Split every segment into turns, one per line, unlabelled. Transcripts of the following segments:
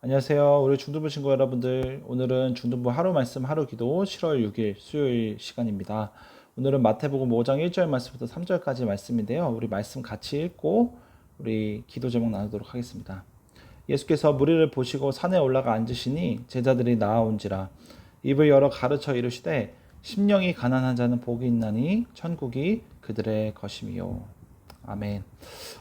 안녕하세요. 우리 중등부 친구 여러분들. 오늘은 중등부 하루 말씀 하루 기도 7월 6일 수요일 시간입니다. 오늘은 마태복음 5장 1절 말씀부터 3절까지 말씀인데요. 우리 말씀 같이 읽고 우리 기도 제목 나누도록 하겠습니다. 예수께서 무리를 보시고 산에 올라가 앉으시니 제자들이 나아온지라 입을 열어 가르쳐 이르시되 심령이 가난한 자는 복이 있나니 천국이 그들의 것임이요. 아멘.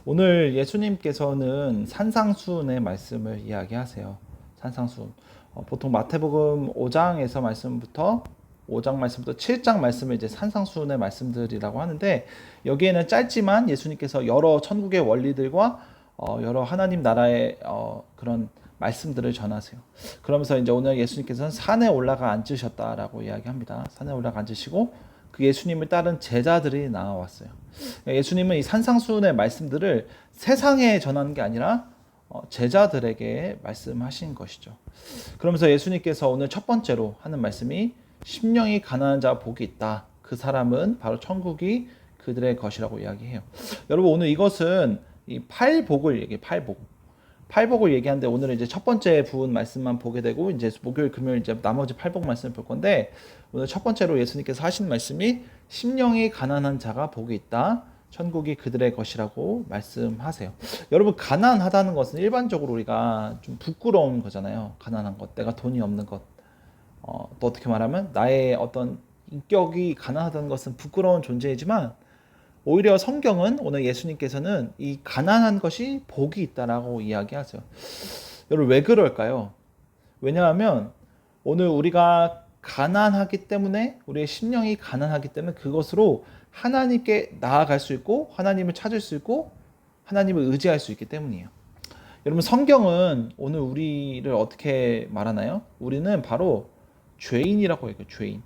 오늘 예수님께서는 산상수훈의 말씀을 이야기하세요. 산상수훈. 어, 보통 마태복음 5장에서 말씀부터 5장 말씀부터 7장 말씀을 이제 산상수훈의 말씀들이라고 하는데 여기에는 짧지만 예수님께서 여러 천국의 원리들과 어, 여러 하나님 나라의 어, 그런 말씀들을 전하세요. 그러면서 이제 오늘 예수님께서는 산에 올라가 앉으셨다라고 이야기합니다. 산에 올라가 앉으시고 그 예수님을 따른 제자들이 나와왔어요. 예수님은 이 산상수훈의 말씀들을 세상에 전하는 게 아니라 어, 제자들에게 말씀하신 것이죠. 그러면서 예수님께서 오늘 첫 번째로 하는 말씀이 심령이 가난한 자 복이 있다. 그 사람은 바로 천국이 그들의 것이라고 이야기해요. 여러분 오늘 이것은 이 팔복을 얘기해 팔복. 팔복을 얘기하는데 오늘은 이제 첫 번째 부분 말씀만 보게 되고 이제 목요일 금요일 이제 나머지 팔복 말씀을 볼 건데 오늘 첫 번째로 예수님께서 하신 말씀이 심령이 가난한 자가 복이 있다. 천국이 그들의 것이라고 말씀하세요. 여러분 가난하다는 것은 일반적으로 우리가 좀 부끄러운 거잖아요. 가난한 것, 내가 돈이 없는 것. 어, 또 어떻게 말하면 나의 어떤 인격이 가난하다는 것은 부끄러운 존재이지만 오히려 성경은 오늘 예수님께서는 이 가난한 것이 복이 있다라고 이야기하세요. 여러분 왜 그럴까요? 왜냐하면 오늘 우리가 가난하기 때문에 우리의 심령이 가난하기 때문에 그것으로 하나님께 나아갈 수 있고 하나님을 찾을 수 있고 하나님을 의지할 수 있기 때문이에요. 여러분 성경은 오늘 우리를 어떻게 말하나요? 우리는 바로 죄인이라고 해요. 죄인.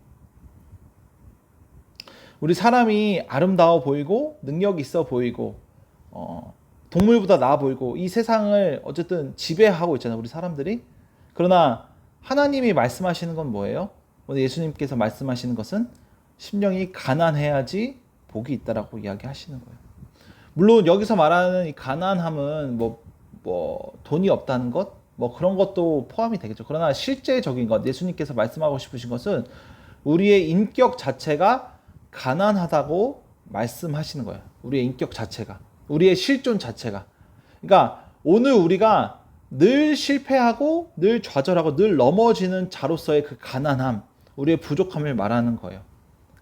우리 사람이 아름다워 보이고 능력 있어 보이고 어, 동물보다 나아 보이고 이 세상을 어쨌든 지배하고 있잖아요. 우리 사람들이. 그러나 하나님이 말씀하시는 건 뭐예요? 오늘 예수님께서 말씀하시는 것은 심령이 가난해야지 복이 있다라고 이야기하시는 거예요. 물론 여기서 말하는 이 가난함은 뭐, 뭐 돈이 없다는 것, 뭐 그런 것도 포함이 되겠죠. 그러나 실제적인 것, 예수님께서 말씀하고 싶으신 것은 우리의 인격 자체가 가난하다고 말씀하시는 거예요. 우리의 인격 자체가. 우리의 실존 자체가. 그러니까 오늘 우리가 늘 실패하고 늘 좌절하고 늘 넘어지는 자로서의 그 가난함, 우리의 부족함을 말하는 거예요.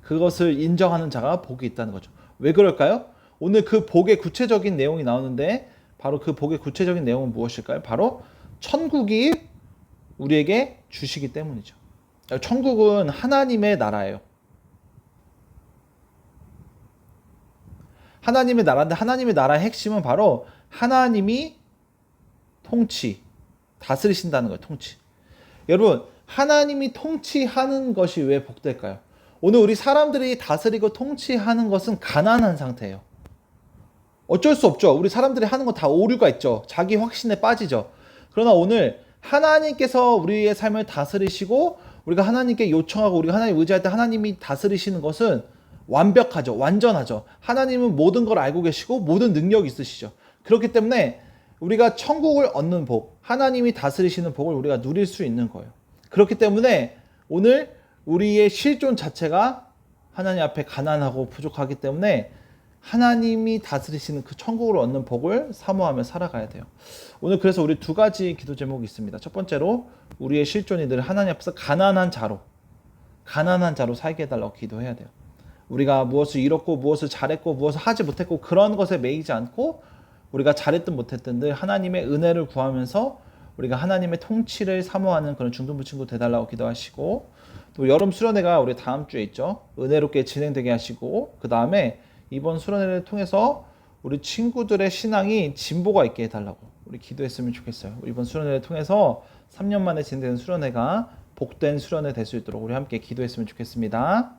그것을 인정하는 자가 복이 있다는 거죠. 왜 그럴까요? 오늘 그 복의 구체적인 내용이 나오는데 바로 그 복의 구체적인 내용은 무엇일까요? 바로 천국이 우리에게 주시기 때문이죠. 천국은 하나님의 나라예요. 하나님의 나라인데 하나님의 나라의 핵심은 바로 하나님이 통치, 다스리신다는 거예요. 통치. 여러분, 하나님이 통치하는 것이 왜 복될까요? 오늘 우리 사람들이 다스리고 통치하는 것은 가난한 상태예요. 어쩔 수 없죠. 우리 사람들이 하는 거 다 오류가 있죠. 자기 확신에 빠지죠. 그러나 오늘 하나님께서 우리의 삶을 다스리시고 우리가 하나님께 요청하고 우리가 하나님 의지할 때 하나님이 다스리시는 것은 완벽하죠. 완전하죠. 하나님은 모든 걸 알고 계시고 모든 능력이 있으시죠. 그렇기 때문에 우리가 천국을 얻는 복, 하나님이 다스리시는 복을 우리가 누릴 수 있는 거예요. 그렇기 때문에 오늘 우리의 실존 자체가 하나님 앞에 가난하고 부족하기 때문에 하나님이 다스리시는 그 천국을 얻는 복을 사모하며 살아가야 돼요. 오늘 그래서 우리 두 가지 기도 제목이 있습니다. 첫 번째로 우리의 실존이 늘 하나님 앞에서 가난한 자로, 가난한 자로 살게 해달라고 기도해야 돼요. 우리가 무엇을 잃었고 무엇을 잘했고 무엇을 하지 못했고 그런 것에 매이지 않고 우리가 잘했든 못했든 늘 하나님의 은혜를 구하면서 우리가 하나님의 통치를 사모하는 그런 중등부 친구 되달라고 기도하시고 또 여름 수련회가 우리 다음 주에 있죠. 은혜롭게 진행되게 하시고 그 다음에 이번 수련회를 통해서 우리 친구들의 신앙이 진보가 있게 해달라고 우리 기도했으면 좋겠어요. 이번 수련회를 통해서 3년 만에 진행되는 수련회가 복된 수련회 될 수 있도록 우리 함께 기도했으면 좋겠습니다.